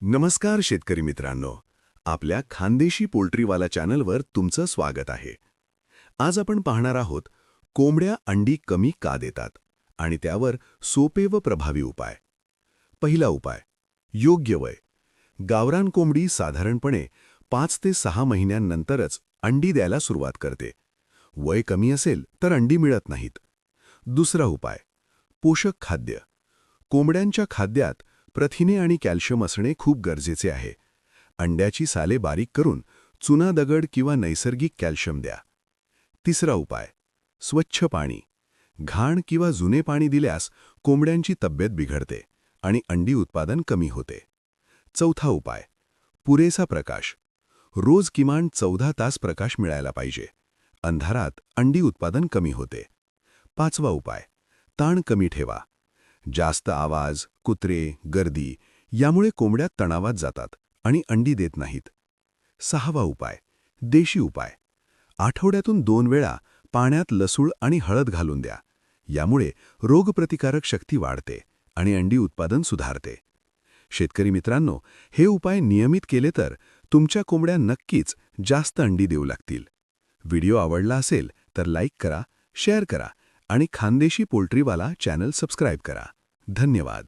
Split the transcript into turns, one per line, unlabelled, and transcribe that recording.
नमस्कार शेतकरी मित्रांनो. आपल्या खानदेशी पोल्ट्रीवाला चॅनलवर तुमचं स्वागत आहे. आज आपण पाहणार आहोत कोंबड्या अंडी कमी का देतात? आणि त्यावर सोपे व प्रभावी उपाय. पहिला उपाय योग्य वय. गावरान कोंबडी साधारणपणे पाच ते सहा महिन्यांनंतरच अंडी द्यायला सुरुवात करते. वय कमी असेल तर अंडी मिळत नाहीत. दुसरा उपाय पोषक खाद्य. कोंबड्यांच्या खाद्यात प्रथिने आणि कॅल्शियम असणे खूप गरजेचे आहे. अंड्याची साले बारीक करून चुना दगड किंवा नैसर्गिक कॅल्शियम द्या. तिसरा उपाय. स्वच्छ पाणी. घाण किंवा जुने पाणी दिल्यास कोंबड्यांची तब्येत बिघडते आणि अंडी उत्पादन कमी होते. चौथा उपाय. पुरेसा प्रकाश. रोज किमान चौदा तास प्रकाश मिळायला पाहिजे. अंधारात अंडी उत्पादन कमी होते. पाचवा उपाय. ताण कमी ठेवा. जास्त आवाज कुत्रे गर्दी यामुळे कोंबड्या तणावात जातात आणि अंडी देत नाहीत. सहावा उपाय देशी उपाय. आठवड्यातून दोन वेळा पाण्यात लसूळ आणि हळद घालून द्या. यामुळे रोगप्रतिकारक शक्ती वाढते आणि अंडी उत्पादन सुधारते. शेतकरी मित्रांनो हे उपाय नियमित केले तर तुमच्या कोंबड्या नक्कीच जास्त अंडी देऊ लागतील. व्हिडिओ आवडला असेल तर लाईक करा शेअर करा आणि खानदेशी पोल्ट्रीवाला चॅनल सबस्क्राईब करा. धन्यवाद.